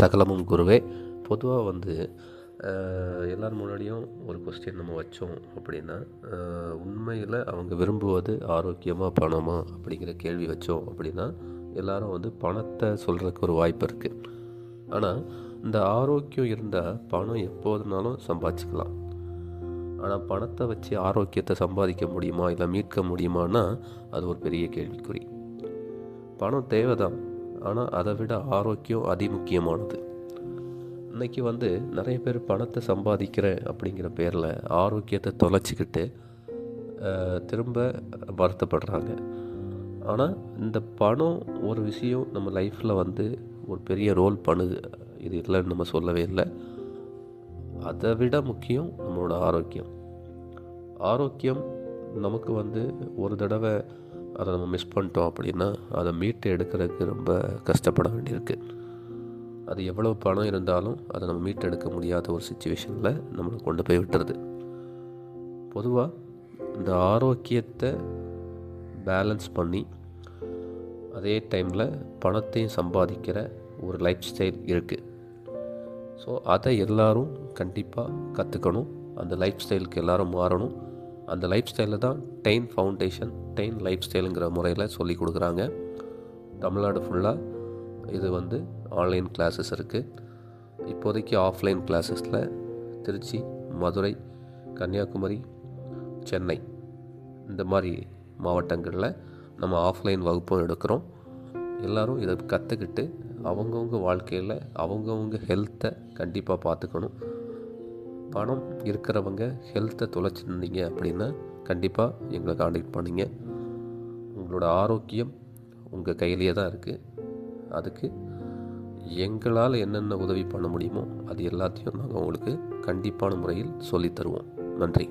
சகலமும் குருவே. பொதுவாக வந்து எல்லார் முன்னாடியும் ஒரு கொஸ்டின் நம்ம வச்சோம் அப்படின்னா உண்மையில் அவங்க விரும்புவது ஆரோக்கியமாக பணமா அப்படிங்கிற கேள்வி வச்சோம் அப்படின்னா எல்லாரும் வந்து பணத்தை சொல்கிறதுக்கு ஒரு வாய்ப்பு இருக்குது ஆனால் இந்த ஆரோக்கியம் இருந்தால் பணம் எப்போதுனாலும் சம்பாதிச்சுக்கலாம். ஆனால் பணத்தை வச்சு ஆரோக்கியத்தை சம்பாதிக்க முடியுமா? இல்லை மீட்க முடியுமான்னா அது ஒரு பெரிய கேள்விக்குறி. பணம் தேவைதான். ஆனால் அதை விட ஆரோக்கியம் அதிமுக்கியமானது. இன்றைக்கி வந்து நிறைய பேர் பணத்தை சம்பாதிக்கிறேன் அப்படிங்கிற பேரில் ஆரோக்கியத்தை தொலைச்சிக்கிட்டு திரும்ப வருத்தப்படுறாங்க. ஆனால் இந்த பணம் ஒரு விஷயம் நம்ம லைஃப்பில் வந்து ஒரு பெரிய ரோல் பண்ணுது. இது இல்லைன்னு நம்ம சொல்லவே இல்லை. அதை விட முக்கியம் நம்மளோட ஆரோக்கியம். ஆரோக்கியம் நமக்கு வந்து ஒரு தடவை அதை நம்ம மிஸ் பண்ணிட்டோம் அப்படின்னா அதை மீட்டு எடுக்கிறதுக்கு ரொம்ப கஷ்டப்பட வேண்டியிருக்கு. அது எவ்வளோ பணம் இருந்தாலும் அதை நம்ம மீட்டு எடுக்க முடியாத ஒரு சுச்சுவேஷனில் நம்மளை கொண்டு போய் விட்டுறது பொதுவாக இந்த ஆரோக்கியத்தை பேலன்ஸ் பண்ணி அதே டைமில் பணத்தையும் சம்பாதிக்கிற ஒரு லைஃப் ஸ்டைல் இருக்குது ஸோ அதை எல்லோரும் கண்டிப்பாக கற்றுக்கணும் அந்த லைஃப் ஸ்டைலுக்கு எல்லோரும் மாறணும். அந்த லைஃப் ஸ்டைலில் தான் டெயின் ஃபவுண்டேஷன் டெயின் லைஃப் ஸ்டைலுங்கிற முறையில் சொல்லி கொடுக்குறாங்க. தமிழ்நாடு ஃபுல்லாக இது வந்து ஆன்லைன் கிளாஸஸ் இருக்குது இப்போதைக்கு ஆஃப்லைன் கிளாஸஸில் திருச்சி மதுரை கன்னியாகுமரி சென்னை இந்த மாதிரி மாவட்டங்களில் நம்ம ஆஃப்லைன் வகுப்பும் எடுக்கிறோம். எல்லோரும் இதை கற்றுக்கிட்டு அவங்கவுங்க வாழ்க்கையில் அவங்கவுங்க ஹெல்த்தை கண்டிப்பாக பார்த்துக்கணும். பணம் இருக்கிறவங்க ஹெல்த்தை தொலைச்சிருந்தீங்க அப்படின்னா கண்டிப்பாக எங்களை காண்டாக்ட் பண்ணிங்க. உங்களோட ஆரோக்கியம் உங்கள் கையிலேயே தான் இருக்குது அதுக்கு எங்களால் என்னென்ன உதவி பண்ண முடியுமோ அது எல்லாத்தையும் நாங்கள் உங்களுக்கு கண்டிப்பான முறையில் சொல்லித்தருவோம் நன்றி.